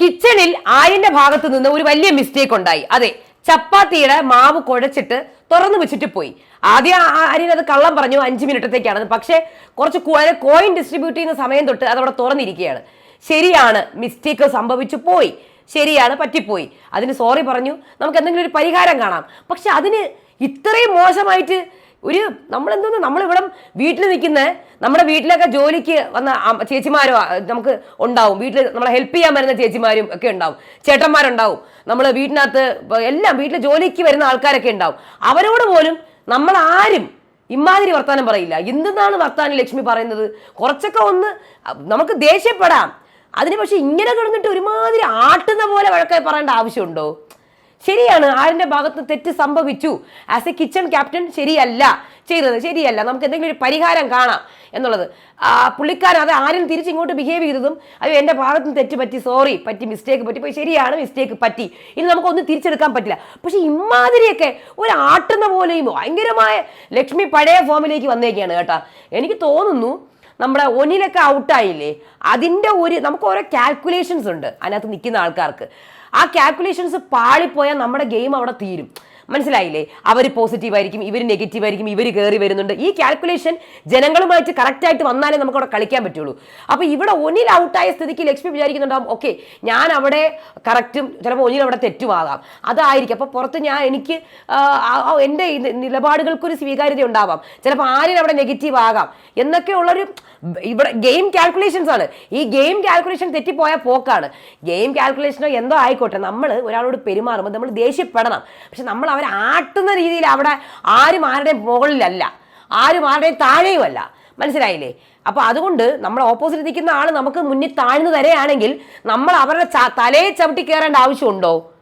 കിച്ചണിൽ ആര്യന്റെ ഭാഗത്ത് നിന്ന് ഒരു വലിയ മിസ്റ്റേക്ക് ഉണ്ടായി. അതെ ചപ്പാത്തിയുടെ മാവ് കുഴച്ചിട്ട് തുറന്നു വെച്ചിട്ട് പോയി. ആദ്യം ആര്യൻ അത് കള്ളം പറഞ്ഞു അഞ്ച് മിനിറ്റത്തേക്കാണ്. പക്ഷേ കുറച്ച് കോയിൻ ഡിസ്ട്രിബ്യൂട്ട് ചെയ്യുന്ന സമയം തൊട്ട് അതവിടെ തുറന്നിരിക്കുകയാണ്. ശരിയാണ് മിസ്റ്റേക്ക് സംഭവിച്ചു പോയി. ശരിയാണ് പറ്റിപ്പോയി. അതിന് സോറി പറഞ്ഞു. നമുക്ക് എന്തെങ്കിലും ഒരു പരിഹാരം കാണാം. പക്ഷെ അതിന് ഇത്രയും മോശമായിട്ട് ഒരു നമ്മളെന്തോന്ന് നമ്മളിവിടെ വീട്ടിൽ നിൽക്കുന്ന നമ്മുടെ വീട്ടിലൊക്കെ ജോലിക്ക് വന്ന ചേച്ചിമാരോ നമുക്ക് ഉണ്ടാവും. വീട്ടിൽ നമ്മളെ ഹെൽപ്പ് ചെയ്യാൻ വരുന്ന ചേച്ചിമാരും ഒക്കെ ഉണ്ടാവും. ചേട്ടന്മാരുണ്ടാവും. നമ്മൾ വീട്ടിനകത്ത് എല്ലാം വീട്ടിൽ ജോലിക്ക് വരുന്ന ആൾക്കാരൊക്കെ ഉണ്ടാവും. അവരോട് പോലും നമ്മൾ ആരും ഇമാതിരി വർത്താനം പറയില്ല. എന്തെന്നാണ് വർത്താനം ലക്ഷ്മി പറയുന്നത്? കുറച്ചൊക്കെ ഒന്ന് നമുക്ക് ദേഷ്യപ്പെടാം. അതിന് പക്ഷെ ഇങ്ങനെ കിടന്നിട്ട് ഒരുമാതിരി ആട്ടുന്ന പോലെ വഴക്കായി പറയേണ്ട ആവശ്യമുണ്ടോ? ശരിയാണ്. ആരിന്റെ ഭാഗത്ത് തെറ്റ് സംഭവിച്ചു. ആസ് എ കിച്ചൺ ക്യാപ്റ്റൻ ശരിയല്ല ചെയ്തത്. ശരിയല്ല. നമുക്ക് എന്തെങ്കിലും ഒരു പരിഹാരം കാണാം എന്നുള്ളത്. പുള്ളിക്കാരൻ അത് ആരും തിരിച്ചിങ്ങോട്ട് ബിഹേവ് ചെയ്തതും അയ്യോ എന്റെ ഭാഗത്ത് തെറ്റ് പറ്റി സോറി പറ്റി മിസ്റ്റേക്ക് പറ്റി. പോയി ശരിയാണ് മിസ്റ്റേക്ക് പറ്റി. ഇനി നമുക്കൊന്നും തിരിച്ചെടുക്കാൻ പറ്റില്ല. പക്ഷെ ഇമാതിരിയൊക്കെ ഒരു ആട്ടുന്ന പോലെയും ഭയങ്കരമായ ലക്ഷ്മി പഴയ ഫോമിലേക്ക് വന്നേക്കാണ് കേട്ടോ. എനിക്ക് തോന്നുന്നു നമ്മുടെ ഒന്നിലൊക്കെ ഔട്ടായില്ലേ അതിന്റെ ഒരു നമുക്ക് ഓരോ കാൽക്കുലേഷൻസ് ഉണ്ട്. അതിനകത്ത് നിൽക്കുന്ന ആൾക്കാർക്ക്. ആ കാൽക്കുലേഷൻസ് പാളിപ്പോയാൽ നമ്മുടെ ഗെയിം അവിടെ തീരും. മനസ്സിലായില്ലേ? അവർ പോസിറ്റീവ് ആയിരിക്കും ഇവർ നെഗറ്റീവ് ആയിരിക്കും ഇവർ കയറി വരുന്നുണ്ട്. ഈ കാൽക്കുലേഷൻ ജനങ്ങളുമായിട്ട് കറക്റ്റ് ആയിട്ട് വന്നാലേ നമുക്ക് അവിടെ കളിക്കാൻ പറ്റുള്ളൂ. അപ്പോൾ ഇവിടെ ഒന്നിൽ ഔട്ടായ സ്ഥിതിക്ക് ലക്ഷ്മി വിചാരിക്കുന്നുണ്ടാവും ഓക്കെ ഞാൻ അവിടെ കറക്റ്റും ചിലപ്പോൾ ഒന്നിൽ അവിടെ തെറ്റുമാകാം അതായിരിക്കും. അപ്പോൾ പുറത്ത് ഞാൻ എനിക്ക് എന്റെ നിലപാടുകൾക്കൊരു സ്വീകാര്യത ഉണ്ടാവാം. ചിലപ്പോൾ ആരും അവിടെ നെഗറ്റീവ് ആകാം. എന്നൊക്കെയുള്ളൊരു ഇവിടെ ഗെയിം കാൽക്കുലേഷൻസ് ആണ്. ഈ ഗെയിം കാൽക്കുലേഷൻ തെറ്റിപ്പോയ പോക്കാണ്. ഗെയിം കാൽക്കുലേഷനോ എന്തോ ആയിക്കോട്ടെ. നമ്മൾ ഒരാളോട് പെരുമാറുമ്പോൾ നമ്മൾ ദേഷ്യപ്പെടണം. പക്ഷെ നമ്മൾ അവരെ ആട്ടുന്ന രീതിയിൽ അവിടെ ആരും ആരുടെയും മുകളിലല്ല. ആരും ആരുടെയും താഴെയുമല്ല. മനസ്സിലായില്ലേ? അപ്പോൾ അതുകൊണ്ട് നമ്മൾ ഓപ്പോസിറ്റ് നിൽക്കുന്ന ആൾ നമുക്ക് മുന്നിൽ താഴ്ന്നു തരയാണെങ്കിൽ നമ്മൾ അവരുടെ തലയെ ചവിട്ടി കയറേണ്ട ആവശ്യമുണ്ടോ?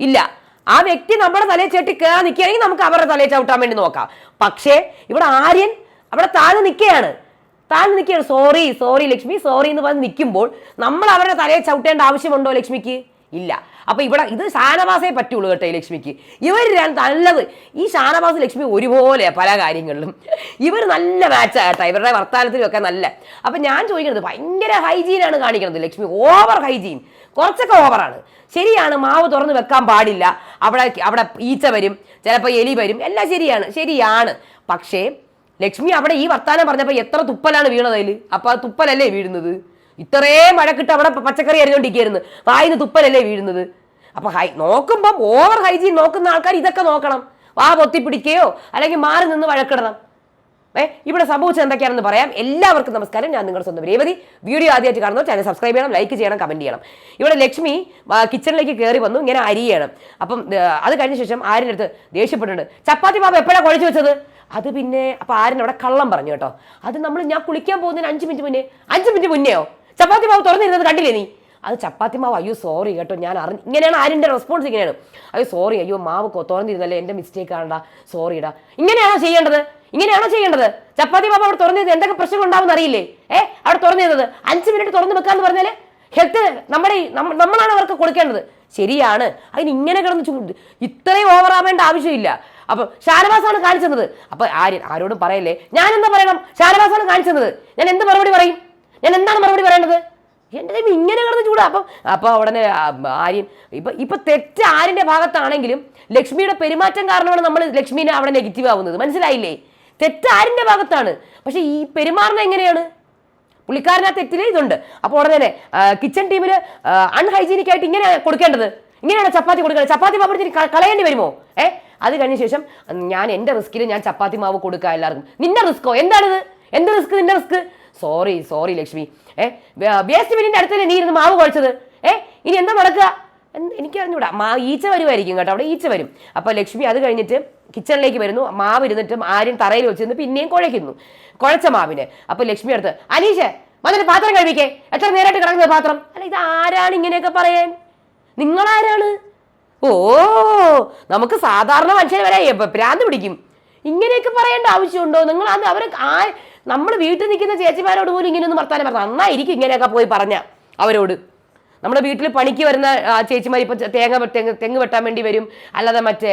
ഇല്ല. ആ വ്യക്തി നമ്മുടെ തലയെ ചവിട്ടി കയറാൻ നിൽക്കുകയാണെങ്കിൽ നമുക്ക് അവരുടെ തലയെ ചവിട്ടാൻ വേണ്ടി നോക്കാം. പക്ഷേ ഇവിടെ ആര്യൻ അവിടെ താഴ്ന്നു നിൽക്കുകയാണ്. താഴ്ന്നു നിൽക്കുകയാണ്. Sorry sorry Lakshmi. സോറി എന്ന് പറഞ്ഞ് നിൽക്കുമ്പോൾ നമ്മൾ അവരുടെ തലയെ ചവിട്ടേണ്ട ആവശ്യമുണ്ടോ ലക്ഷ്മിക്ക്? ഇല്ല. അപ്പൊ ഇവിടെ ഇത് ഷാനവാസേ പറ്റുള്ളൂ കേട്ടോ ഈ ലക്ഷ്മിക്ക്. ഇവർ രണ്ട് നല്ലത്. ഈ ഷാനവാസ് ലക്ഷ്മി ഒരുപോലെ പല കാര്യങ്ങളിലും. ഇവർ നല്ല മാച്ചാ കേട്ടോ. ഇവരുടെ വർത്തമാനത്തിലൊക്കെ നല്ല. അപ്പൊ ഞാൻ ചോദിക്കുന്നത് ഭയങ്കര ഹൈജീനാണ് കാണിക്കുന്നത് ലക്ഷ്മി. ഓവർ ഹൈജീൻ കുറച്ചൊക്കെ ഓവറാണ് ശരിയാണ് മാവ് തുറന്ന് വെക്കാൻ പാടില്ല. അവിടെ അവിടെ ഈച്ച വരും ചിലപ്പോൾ എലി വരും. എല്ലാം ശരിയാണ് ശരിയാണ്. പക്ഷേ ലക്ഷ്മി അവിടെ ഈ വർത്താനം പറഞ്ഞപ്പോൾ എത്ര തുപ്പലാണ് വീണത് അപ്പോൾ ആ തുപ്പലല്ലേ വീഴുന്നത്? ഇത്രയും മഴക്കിട്ട് അവിടെ പച്ചക്കറി അരിഞ്ഞോണ്ടിരിക്കുന്നു വായിന്ന് തുപ്പലല്ലേ വീഴുന്നത്? അപ്പൊ ഹൈ നോക്കുമ്പം ഓവർ ഹൈജീൻ നോക്കുന്ന ആൾക്കാർ ഇതൊക്കെ നോക്കണം. വാ പൊത്തിപ്പിടിക്കുകയോ അല്ലെങ്കിൽ മാറി നിന്ന് വഴക്കിടണം. ഏ ഇവിടെ സംഭവിച്ചത് എന്തൊക്കെയാണെന്ന് പറയാം. എല്ലാവർക്കും നമസ്കാരം. ഞാൻ നിങ്ങളുടെ സ്വന്തം രേവതി. വീഡിയോ ആദ്യമായിട്ട് കാണുന്നു ചാനൽ സബ്സ്ക്രൈബ് ചെയ്യണം ലൈക്ക് ചെയ്യണം കമന്റ് ചെയ്യണം. ഇവിടെ ലക്ഷ്മി കിച്ചണിലേക്ക് കയറി വന്നു ഇങ്ങനെ അരിയണം. അപ്പം അത് കഴിഞ്ഞ ശേഷം ആരിന്റെ അടുത്ത് ദേഷ്യപ്പെട്ടിട്ടുണ്ട്. ചപ്പാത്തി പാപ്പ എപ്പോഴാണ് കുഴച്ച് വെച്ചത്? അത് പിന്നെ അപ്പോൾ ആര്യൻ അവിടെ കള്ളം പറഞ്ഞു കേട്ടോ. അത് നമ്മൾ ഞാൻ കുളിക്കാൻ പോകുന്നതിന് അഞ്ച് മിനിറ്റ് മുന്നേ അഞ്ച് മിനിറ്റ് മുന്നെയോ? ചപ്പാത്തി മാവ് തുറന്നിരുന്നത് കണ്ടില്ലേ നീ? അത് ചപ്പാത്തി മാവ് അയ്യോ സോറി കേട്ടോ ഞാൻ അറിഞ്ഞു ഇങ്ങനെയാണ് ആരിന്റെ റെസ്പോൺസ് ഇങ്ങനെയാണ്. അയ്യോ സോറി അയ്യോ മാവ് തുറന്നിരുന്നല്ലേ എന്റെ മിസ്റ്റേക്ക് ആണടാ സോറിടാ ഇങ്ങനെയാണോ ചെയ്യേണ്ടത്? ഇങ്ങനെയാണോ ചെയ്യേണ്ടത്? ചപ്പാത്തി മാവ് അവിടെ തുറന്നിരുന്നത് എന്തൊക്കെ പ്രശ്നങ്ങൾ ഉണ്ടാവുമെന്ന് അറിയില്ലേ? ഏ അവിടെ തുറന്നിരുന്നത് അഞ്ച് മിനിറ്റ് തുറന്ന് വെക്കാന്ന് പറഞ്ഞാൽ ഹെൽത്ത് നമ്മുടെ നമ്മളാണ് അവർക്ക് കൊടുക്കേണ്ടത്. ശരിയാണ്. അതിന് ഇങ്ങനെ കിടന്ന് ചൂട് ഇത്രയും ഓവറാവേണ്ട ആവശ്യമില്ല. അപ്പൊ ഷാനവാസാണ് കാണിച്ചത്. അപ്പൊ ആര് ആരോടും പറയല്ലേ? ഞാൻ എന്താ പറയണം? ഷാനവാസാണ് കാണിച്ചത്. ഞാൻ എന്ത് മറുപടി പറയും? ഞാൻ എന്താണ് മറുപടി പറയേണ്ടത്? എന്റെ ദൈവം ഇങ്ങനെ കിടന്ന് ചൂടാ. അപ്പം അപ്പോൾ ഉടനെ ആര്യൻ ഇപ്പൊ ഇപ്പൊ തെറ്റ് ആര്യന്റെ ഭാഗത്താണെങ്കിലും ലക്ഷ്മിയുടെ പെരുമാറ്റം കാരണമാണ് നമ്മൾ ലക്ഷ്മീനെ അവിടെ നെഗറ്റീവ് ആവുന്നത്. മനസ്സിലായില്ലേ? തെറ്റ് ആരിന്റെ ഭാഗത്താണ്. പക്ഷേ ഈ പെരുമാറുന്നത് എങ്ങനെയാണ്? പുള്ളിക്കാരൻ ആ തെറ്റിൽ ഇതുണ്ട്. അപ്പോൾ ഉടനെ കിച്ചൺ ടീമിൽ അൺഹൈജീനിക് ആയിട്ട് ഇങ്ങനെ കൊടുക്കേണ്ടത്? ഇങ്ങനെയാണ് ചപ്പാത്തി കൊടുക്കേണ്ടത്? ചപ്പാത്തി ക- കളയേണ്ടി വരുമോ? ഏ? അത് കഴിഞ്ഞ ശേഷം ഞാൻ എന്റെ റിസ്കിൽ ഞാൻ ചപ്പാത്തി മാവ് കൊടുക്കുക എല്ലാവർക്കും. നിന്റെ റിസ്ക്കോ എന്താണിത് എന്ത് റിസ്ക് നിന്റെ റിസ്ക് സോറി സോറി ലക്ഷ്മി. ഏ വേസ്റ്റ് ബിന്നിന്റെ അടുത്തല്ലേ നീ ഇരുന്ന് മാവ് കുഴച്ചത്? ഏ ഇനി എന്താ നടക്കുക? എനിക്ക് അറിഞ്ഞൂടാ മാ ഈച്ച വരുമായിരിക്കും കേട്ടോ അവിടെ ഈച്ച വരും. അപ്പോൾ ലക്ഷ്മി അത് കഴിഞ്ഞിട്ട് കിച്ചണിലേക്ക് വരുന്നു. മാവ് ഇരുന്നിട്ട് ആരും തറയിൽ വെച്ചിരുന്ന് പിന്നെയും കുഴയ്ക്കുന്നു. കുഴച്ച മാവിന്. അപ്പോൾ ലക്ഷ്മി അടുത്ത് അനീഷ് വന്നിട്ട് പാത്രം കഴിപ്പിക്കേ എത്ര നേരമായിട്ട് കിടക്കുന്നത് പാത്രം? അല്ല ഇത് ആരാണ് ഇങ്ങനെയൊക്കെ പറയാൻ? നിങ്ങളാരാണ്? ഓ നമുക്ക് സാധാരണ മനുഷ്യനെ വരെ ഭ്രാന്ത് പിടിക്കും. ഇങ്ങനെയൊക്കെ പറയേണ്ട ആവശ്യമുണ്ടോ? നിങ്ങൾ അത് അവർ ആ നമ്മൾ വീട്ടിൽ നിൽക്കുന്ന ചേച്ചിമാരോട് പോലും ഇങ്ങനെയൊന്നും വർത്താനം പറഞ്ഞു നന്നായിരിക്കും ഇങ്ങനെയൊക്കെ പോയി പറഞ്ഞ അവരോട്. നമ്മുടെ വീട്ടിൽ പണിക്ക് വരുന്ന ചേച്ചിമാർ ഇപ്പൊ തേങ്ങ തെങ്ങ് തെങ്ങ് വെട്ടാൻ വേണ്ടി വരും. അല്ലാതെ മറ്റേ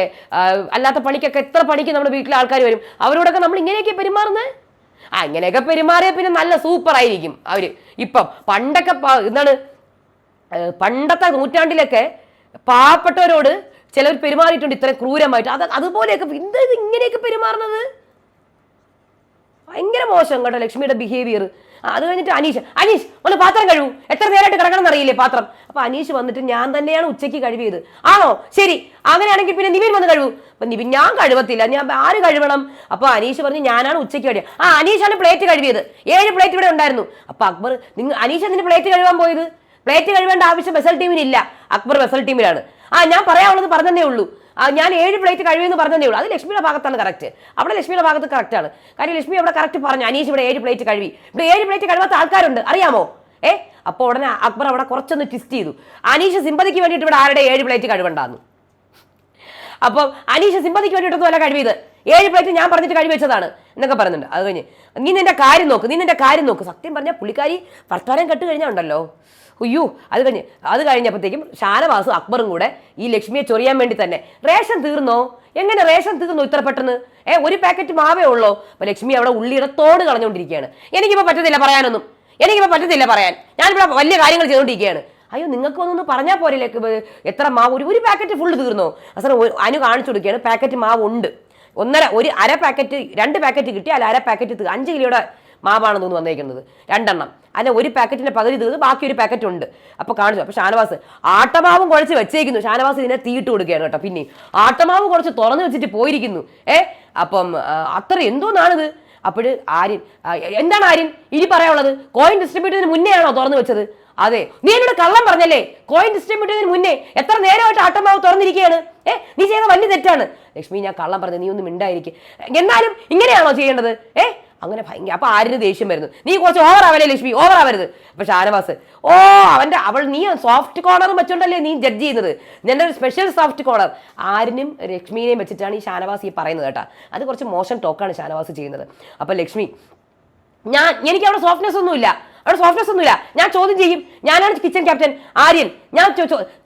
അല്ലാത്ത പണിക്കൊക്കെ എത്ര പണിക്ക് നമ്മുടെ വീട്ടിലെ ആൾക്കാർ വരും? അവരോടൊക്കെ നമ്മൾ ഇങ്ങനെയൊക്കെ പെരുമാറുന്നത് ആ ഇങ്ങനെയൊക്കെ പെരുമാറിയ പിന്നെ നല്ല സൂപ്പർ ആയിരിക്കും അവർ. ഇപ്പം പണ്ടൊക്കെ എന്താണ് പണ്ടത്തെ നൂറ്റാണ്ടിലൊക്കെ പാവപ്പെട്ടവരോട് ചിലർ പെരുമാറിയിട്ടുണ്ട് ഇത്ര ക്രൂരമായിട്ട്. അത് അതുപോലെയൊക്കെ എന്ത് ഇത് ഇങ്ങനെയൊക്കെ പെരുമാറുന്നത്? ഭയങ്കര മോശം കേട്ടോ ലക്ഷ്മിയുടെ ബിഹേവിയർ അത് കഴിഞ്ഞിട്ട് അനീഷ്. അനീഷ് ഒന്ന് പാത്രം കഴുകൂ. എത്ര നേരമായിട്ട് കിടക്കണം എന്നറിയില്ലേ പാത്രം? അപ്പൊ അനീഷ് വന്നിട്ട് ഞാൻ തന്നെയാണ് ഉച്ചയ്ക്ക് കഴുകിയത് ആണോ? ശരി. അങ്ങനെയാണെങ്കിൽ പിന്നെ നിവിൻ വന്ന് കഴുകൂ. അപ്പൊ നിവിൻ ഞാൻ കഴുകത്തില്ല ഞാൻ ആര് കഴുകണം അപ്പൊ അനീഷ് പറഞ്ഞു ഞാനാണ് ഉച്ചയ്ക്ക് കഴിയുക. ആ അനീഷാണ് പ്ലേറ്റ് കഴുകിയത്. ഏഴ് പ്ലേറ്റ് ഇവിടെ ഉണ്ടായിരുന്നു. അപ്പൊ അക്ബർ നിങ്ങൾ അനീഷ് എന്തിന് പ്ലേറ്റ് കഴുകാൻ പോയത്? പ്ലേറ്റ് കഴുകേണ്ട ആവശ്യം ബസൽ ടീമിനില്ല അക്ബർ ബസൽ ടീമിലാണ് ആ ഞാൻ പറയാനുള്ളത് പറഞ്ഞതേ ഉള്ളൂ. ഞാൻ ഏഴ് പ്ലേറ്റ് കഴിയുമെന്ന് പറഞ്ഞതേ ഉള്ളൂ. അത് ലക്ഷ്മിയുടെ ഭാഗത്താണ് കറക്റ്റ് അവിടെ ലക്ഷ്മിയുടെ ഭാഗത്ത് കറക്റ്റാണ് കാര്യം ലക്ഷ്മി അവിടെ കറക്റ്റ് പറഞ്ഞു. അനീഷ് ഇവിടെ ഏഴ് പ്ലേറ്റ് കഴുകി. ഇവിടെ ഏഴ് പ്ലേറ്റ് കഴിവാത്ത ആൾക്കാരുണ്ട്. അറിയാമോ? ഏ? അപ്പോൾ ഉടനെ അക്ബർ അവിടെ കുറച്ചൊന്ന് ട്വിസ്റ്റ് ചെയ്തു. അനീഷ് സിമ്പതിക്ക് വേണ്ടിയിട്ട് ഇവിടെ ആരുടെ ഏഴ് പ്ലേറ്റ് കഴിവുണ്ടാന്നു അപ്പം അനീഷ് സിമ്പതിക്ക് വേണ്ടിയിട്ടൊന്നും അല്ല കഴിവിയത് ഏഴ് പ്ലേറ്റ് ഞാൻ പറഞ്ഞിട്ട് കഴിവ് വെച്ചതാണ് എന്നൊക്കെ പറയുന്നുണ്ട്. അത് കഴിഞ്ഞ്. നീ നിന്റെ കാര്യം നോക്ക്. നീ നിന്റെ കാര്യം നോക്ക്. സത്യം പറഞ്ഞാൽ പുള്ളിക്കാരി വർത്തമാനം കെട്ട് കഴിഞ്ഞാൽ ഉണ്ടല്ലോ. അയ്യോ അത് കഴിഞ്ഞ് അത് കഴിഞ്ഞപ്പോഴത്തേക്കും ഷാനവാസും അക്ബറും കൂടെ ഈ ലക്ഷ്മിയെ ചൊറിയാൻ വേണ്ടി തന്നെ റേഷൻ തീർന്നോ? എങ്ങനെ റേഷൻ തീർന്നു ഇത്ര പെട്ടെന്ന്? ഏ ഒരു പാക്കറ്റ് മാവേ ഉള്ളോ? അപ്പൊ ലക്ഷ്മി അവിടെ ഉള്ളിയുടെ തോട് കളഞ്ഞുകൊണ്ടിരിക്കുകയാണ്. എനിക്കിപ്പോ പറ്റത്തില്ല പറയാനൊന്നും. എനിക്കിപ്പോ പറ്റത്തില്ല പറയാൻ. ഞാനിവിടെ വലിയ കാര്യങ്ങൾ ചെയ്തുകൊണ്ടിരിക്കുകയാണ്. അയ്യോ നിങ്ങൾക്ക് ഒന്നൊന്ന് പറഞ്ഞാൽ പോരല്ലേ എത്ര മാവ്? ഒരു ഒരു പാക്കറ്റ് ഫുള്ള് തീർന്നോ? അസർ അനു കാണിച്ചു കൊടുക്കുകയാണ് പാക്കറ്റ് മാവ് ഉണ്ട് ഒന്നര ഒരു അര പാക്കറ്റ് രണ്ട് പാക്കറ്റ് കിട്ടി അല്ല അര പാക്കറ്റ് അഞ്ച് കിലോയുടെ മാവാണെന്ന് തോന്നുന്നു വന്നേക്കുന്നത്. രണ്ടെണ്ണം. അതിന് ഒരു പാക്കറ്റിന്റെ പകുതി തീർന്ന് ബാക്കി ഒരു പാക്കറ്റ് ഉണ്ട്. അപ്പൊ കാണിച്ചു. അപ്പൊ ഷാനവാസ് ആട്ടമാവും കുഴച്ച് വെച്ചേക്കുന്നു. ഷാനവാസ് ഇതിനെ തീയിട്ട് കൊടുക്കുകയാണ് കേട്ടോ. പിന്നെ ആട്ടമാവ് കുറച്ച് തുറന്നു വെച്ചിട്ട് പോയിരിക്കുന്നു. ഏ? അപ്പം അത്ര എന്തോന്നാണിത്? അപ്പോഴ് ആര്യൻ എന്താണ് ആര്യൻ? ഇനി പറയാനുള്ളത്? കോയിൻ ഡിസ്ട്രിബ്യൂട്ടറിന് മുന്നേ ആണോ തുറന്നു വെച്ചത്? അതെ. നീ എന്നോട് കള്ളം പറഞ്ഞല്ലേ? കോയിൻ ഡിസ്ട്രിബ്യൂട്ടറിന് മുന്നേ എത്ര നേരമായിട്ട് ആട്ടമാവ് തുറന്നിരിക്കുകയാണ്? ഏ? നീ ചെയ്ത വലിയ തെറ്റാണ്. ലക്ഷ്മി ഞാൻ കള്ളം പറഞ്ഞു നീ ഒന്നും മിണ്ടായിരിക്കും. എന്നാലും ഇങ്ങനെയാണോ ചെയ്യേണ്ടത്? ഏ? അങ്ങനെ ഭയങ്കര അപ്പൊ ആരിന് ദേഷ്യം വരുന്നു. നീ കുറച്ച് ഓവർ ആവല്ലേ ലക്ഷ്മി? ഓവർ ആവരുത്. അപ്പൊ ഷാനവാസ് ഓ അവന്റെ അവൾ നീ സോഫ്റ്റ് കോർണറും വെച്ചോണ്ടല്ലേ നീ ജഡ്ജ് ചെയ്യുന്നത്? നിന്റെ ഒരു സ്പെഷ്യൽ സോഫ്റ്റ് കോർണർ ആരിനും ലക്ഷ്മിനെയും വെച്ചിട്ടാണ് ഈ ഷാനവാസ് ഈ പറയുന്നത് കേട്ടാ. അത് കുറച്ച് മോശം ടോക്കാണ് ഷാനവാസ് ചെയ്യുന്നത്. അപ്പൊ ലക്ഷ്മി ഞാൻ എനിക്ക് അവിടെ സോഫ്റ്റ്നെസ് ഒന്നുമില്ല. അവിടെ സോഫ്റ്റ്നെസ് ഒന്നുമില്ല. ഞാൻ ചോദ്യം ചെയ്യും. ഞാനാണ് കിച്ചൺ ക്യാപ്റ്റൻ ആര്യൻ ഞാൻ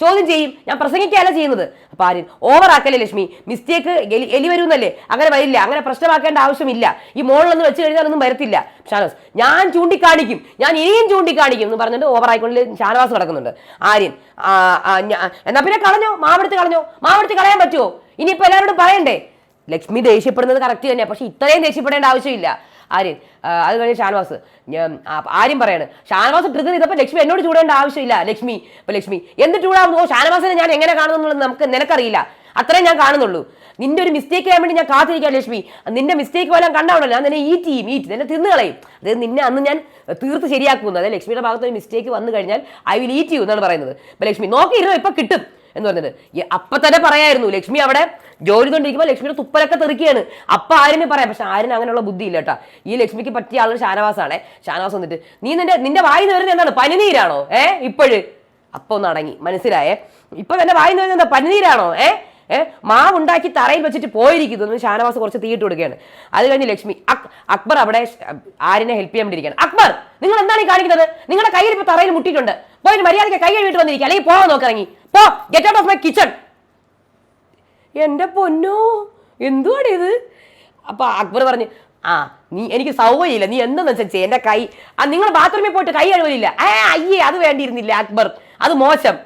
ചോദ്യം ചെയ്യും. ഞാൻ പ്രസംഗിക്കുകയല്ല ചെയ്യുന്നത്. അപ്പൊ ആര്യൻ ഓവർ ആക്കല്ലേ ലക്ഷ്മി? മിസ്റ്റേക്ക് എലി എലി വരുന്നല്ലേ അങ്ങനെ വരില്ല. അങ്ങനെ പ്രശ്നമാക്കേണ്ട ആവശ്യമില്ല. ഈ മോളിലൊന്ന് വെച്ച് കഴിഞ്ഞാൽ ഒന്നും വരത്തില്ല. ഷാനവാസ് ഞാൻ ചൂണ്ടിക്കാണിക്കും. ഞാൻ ഇനിയും ചൂണ്ടിക്കാണിക്കും എന്ന് പറഞ്ഞിട്ട് ഓവർ ആയിക്കൊണ്ട് ഷാനവാസ് നടക്കുന്നുണ്ട്. ആര്യൻ എന്നാ പിന്നെ കളഞ്ഞോ? മാവെടുത്ത് കളഞ്ഞോ? മാവെടുത്ത് കളയാൻ പറ്റുമോ ഇനിയിപ്പോ എല്ലാവരോടും പറയണ്ടേ? ലക്ഷ്മി ദേഷ്യപ്പെടുന്നത് കറക്റ്റ് തന്നെയാണ് പക്ഷെ ഇത്രയും ദേഷ്യപ്പെടേണ്ട ആവശ്യമില്ല. ആര്യൻ അത് കഴിഞ്ഞ് ഷാനവാസ്. ഞാൻ ആര്യം പറയാണ് ഷാനവാസ് ട്രിഗർ ചെയ്തപ്പോൾ ലക്ഷ്മി എന്നോട് ചൂടേണ്ട ആവശ്യമില്ല ലക്ഷ്മി. ഇപ്പം ലക്ഷ്മി എന്ത് ചൂടാകുന്നു ഷാനവാസിനെ ഞാൻ എങ്ങനെ കാണുന്നുള്ളത് നമുക്ക് നിനക്കറിയില്ല. അത്രയും ഞാൻ കാണുന്നുള്ളൂ. നിന്റെ ഒരു മിസ്റ്റേക്ക് ചെയ്യാൻ വേണ്ടി ഞാൻ കാത്തിരിക്കാം ലക്ഷ്മി. നിന്റെ മിസ്റ്റേക്ക് പോലും കണ്ടാവണല്ലോ. ഞാൻ നിന്നെ ഈറ്റ് ചെയ്യും ഈറ്റ് നിന്നെ തിന്നു കളയും. അത് നിന്നെ അന്ന് ഞാൻ തീർത്ത് ശരിയാക്കുന്നു. അതായത് ലക്ഷ്മിയുടെ ഭാഗത്ത് ഒരു മിസ്റ്റേക്ക് വന്നു കഴിഞ്ഞാൽ ഐ വിൽ ഈറ്റ് യു എന്നാണ് പറയുന്നത്. ഇപ്പം ലക്ഷ്മി നോക്കിയിരുന്നു ഇപ്പം കിട്ടും. എന്ന് പറഞ്ഞത്. അപ്പൊ തന്നെ പറയായിരുന്നു ലക്ഷ്മി അവിടെ ജോലി കൊണ്ടിരിക്കുമ്പോൾ ലക്ഷ്മിയുടെ തുപ്പലൊക്കെ തെറിക്കുകയാണ്. അപ്പൊ ആരും പറയാം പക്ഷെ ആരിന് അങ്ങനെയുള്ള ബുദ്ധി ഇല്ല കേട്ടോ. ഈ ലക്ഷ്മിക്ക് പറ്റിയ ആളൊരു ഷാനവാസാണ്. ഷാനവാസ് വന്നിട്ട് നീ നിന്റെ നിന്റെ വായി വരുന്നത് എന്താണ്? പനിനീരാണോ? ഏ ഇപ്പോഴ്. അപ്പൊ ഒന്ന് അടങ്ങി. മനസ്സിലായേ? ഇപ്പൊ എന്റെ വായി വരുന്നത് എന്താ? പനിനീരാണോ? ഏ ഏ മാവുണ്ടാക്കി തറയിൽ വെച്ചിട്ട് പോയിരിക്കുന്നു ഷാനവാസ് കുറച്ച് തീയിട്ട് കൊടുക്കുകയാണ്. അത് കഴിഞ്ഞ് ലക്ഷ്മി അക്- അക്ബർ അവിടെ ആരിനെ ഹെൽപ്പ് ചെയ്യാൻ വേണ്ടിയിരിക്കുകയാണ്. അക്ബർ നിങ്ങൾ എന്താണ് ഈ കാണിക്കുന്നത്? നിങ്ങളുടെ കയ്യിൽ ഇപ്പൊ തറയിൽ മുട്ടിയിട്ടുണ്ട്. പോയി മര്യാദയ്ക്ക് കൈ കഴിഞ്ഞിട്ട് വന്നിരിക്കുക. അല്ലെങ്കിൽ പോകാൻ നോക്കിറങ്ങി പോ get out of my kitchen എന്റെ പൊന്നോ എന്തുവാണ് ഇത്? അപ്പൊ അക്ബർ പറഞ്ഞു ആ നീ എനിക്ക് സൗകര്യമില്ല. നീ എന്തെന്ന് വെച്ചാൽ ചെയ്യ? കൈ ആ നിങ്ങൾ ബാത്റൂമിൽ പോയിട്ട് കൈ കഴുകലില്ല. ഏ അയ്യേ അത് വേണ്ടിയിരുന്നില്ല അക്ബർ. അത് മോശം.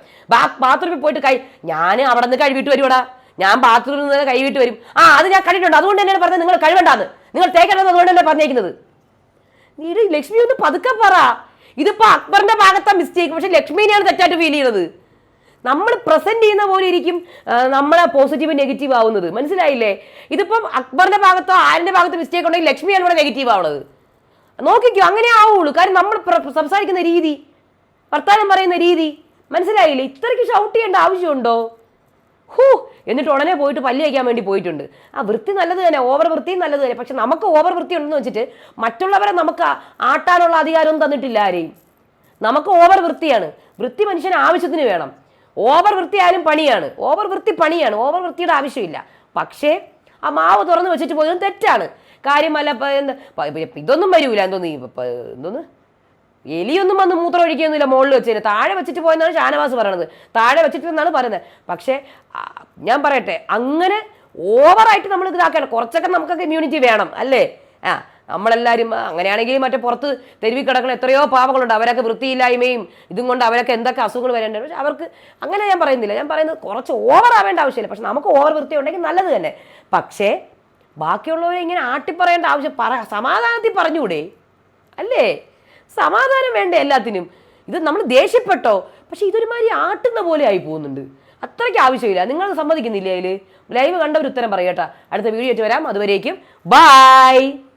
ബാത്റൂമിൽ പോയിട്ട് കൈ ഞാൻ അവിടെ നിന്ന് കഴുകിട്ട് വരുവാടാ. ഞാൻ ബാത്റൂമിൽ നിന്ന് കഴിവിട്ട് വരും. ആ അത് ഞാൻ കണ്ടിട്ടുണ്ട്. അതുകൊണ്ട് തന്നെയാണ് പറഞ്ഞത് നിങ്ങൾ കഴിവണ്ടാന്ന് നിങ്ങൾ തേക്കണമെന്ന് അതുകൊണ്ട് തന്നെ പറഞ്ഞേക്കുന്നത്. നീ ലക്ഷ്മി ഒന്ന് പതുക്കെ പറ. ഇതിപ്പോ അക്ബറിന്റെ ഭാഗത്താ മിസ്റ്റേക്ക് പക്ഷെ ലക്ഷ്മിനെയാണ് തെറ്റായിട്ട് ഫീൽ ചെയ്യുന്നത് നമ്മൾ പ്രസന്റ് ചെയ്യുന്ന പോലെ ഇരിക്കും നമ്മളെ പോസിറ്റീവ് നെഗറ്റീവ് ആവുന്നത്. മനസ്സിലായില്ലേ? ഇതിപ്പം അക്ബറിന്റെ ഭാഗത്തോ ആരിന്റെ ഭാഗത്തോ മിസ്റ്റേക്ക് ഉണ്ടെങ്കിൽ ലക്ഷ്മിയാണ് ഇവിടെ നെഗറ്റീവ് ആവുന്നത്. നോക്കിക്കോ അങ്ങനെ ആവുള്ളൂ. കാര്യം നമ്മൾ സംസാരിക്കുന്ന രീതി വർത്താനം പറയുന്ന രീതി മനസ്സിലായില്ലേ? ഇത്രയ്ക്ക് ഷൗട്ട് ചെയ്യേണ്ട ആവശ്യമുണ്ടോ? ഹൂ എന്നിട്ട് ഉടനെ പോയിട്ട് പല്ല് വയ്ക്കാൻ വേണ്ടി പോയിട്ടുണ്ട്. ആ വൃത്തി നല്ലത് തന്നെ ഓവർ വൃത്തിയും നല്ലത് തന്നെ. പക്ഷെ നമുക്ക് ഓവർ വൃത്തി ഉണ്ടെന്ന് വെച്ചിട്ട് മറ്റുള്ളവരെ നമുക്ക് ആട്ടാനുള്ള അധികാരമൊന്നും തന്നിട്ടില്ല ആരെയും. നമുക്ക് ഓവർ വൃത്തിയാണ്. വൃത്തി മനുഷ്യന് ആവശ്യത്തിന് വേണം. ഓവർ വൃത്തിയായാലും പണിയാണ്. ഓവർ വൃത്തി പണിയാണ്. ഓവർ വൃത്തിയുടെ ആവശ്യമില്ല. പക്ഷേ ആ മാവ് തുറന്ന് വെച്ചിട്ട് പോയതും തെറ്റാണ്. കാര്യമല്ല ഇതൊന്നും വരൂല. എന്തോന്ന് എന്തോന്ന്? എലിയൊന്നും വന്ന് മൂത്രം ഒഴിക്കുകയൊന്നുമില്ല മുകളിൽ വെച്ചതിന്. താഴെ വെച്ചിട്ട് പോയെന്നാണ് ഷാനവാസ് പറയണത്. താഴെ വെച്ചിട്ട് എന്നാണ് പറയുന്നത്. പക്ഷേ ഞാൻ പറയട്ടെ. അങ്ങനെ ഓവറായിട്ട് നമ്മൾ ഇതാക്കണം. കുറച്ചൊക്കെ നമുക്കൊക്കെ ഇമ്മ്യൂണിറ്റി വേണം അല്ലേ? ആ നമ്മളെല്ലാവരും അങ്ങനെയാണെങ്കിൽ മറ്റേ പുറത്ത് തെരുവി കിടക്കുന്ന എത്രയോ പാവങ്ങളുണ്ട്. അവരൊക്കെ വൃത്തിയില്ലായ്മയും ഇതും കൊണ്ട് അവരൊക്കെ എന്തൊക്കെ അസുഖങ്ങൾ വരേണ്ടത്. പക്ഷെ അവർക്ക് അങ്ങനെ ഞാൻ പറയുന്നില്ല. ഞാൻ പറയുന്നത് കുറച്ച് ഓവർ ആവേണ്ട ആവശ്യമില്ല. പക്ഷെ നമുക്ക് ഓവർ വൃത്തി ഉണ്ടെങ്കിൽ നല്ലത് തന്നെ. പക്ഷേ ബാക്കിയുള്ളവരെ ഇങ്ങനെ ആട്ടിപ്പറയേണ്ട ആവശ്യം പറ സമാധാനത്തിൽ പറഞ്ഞുകൂടെ? അല്ലേ? സമാധാനം വേണ്ട എല്ലാത്തിനും? ഇത് നമ്മൾ ദേഷ്യപ്പെട്ടോ? പക്ഷെ ഇതൊരുമാതിരി ആട്ടുന്ന പോലെ ആയി പോകുന്നുണ്ട്. അത്രയ്ക്ക് ആവശ്യമില്ല. നിങ്ങൾ സമ്മതിക്കുന്നില്ലേ അതിൽ ലൈവ് കണ്ട ഉത്തരം പറയട്ടാ അടുത്ത വീഡിയോ ആയിട്ട് വരാം. അതുവരേക്കും. ബായ്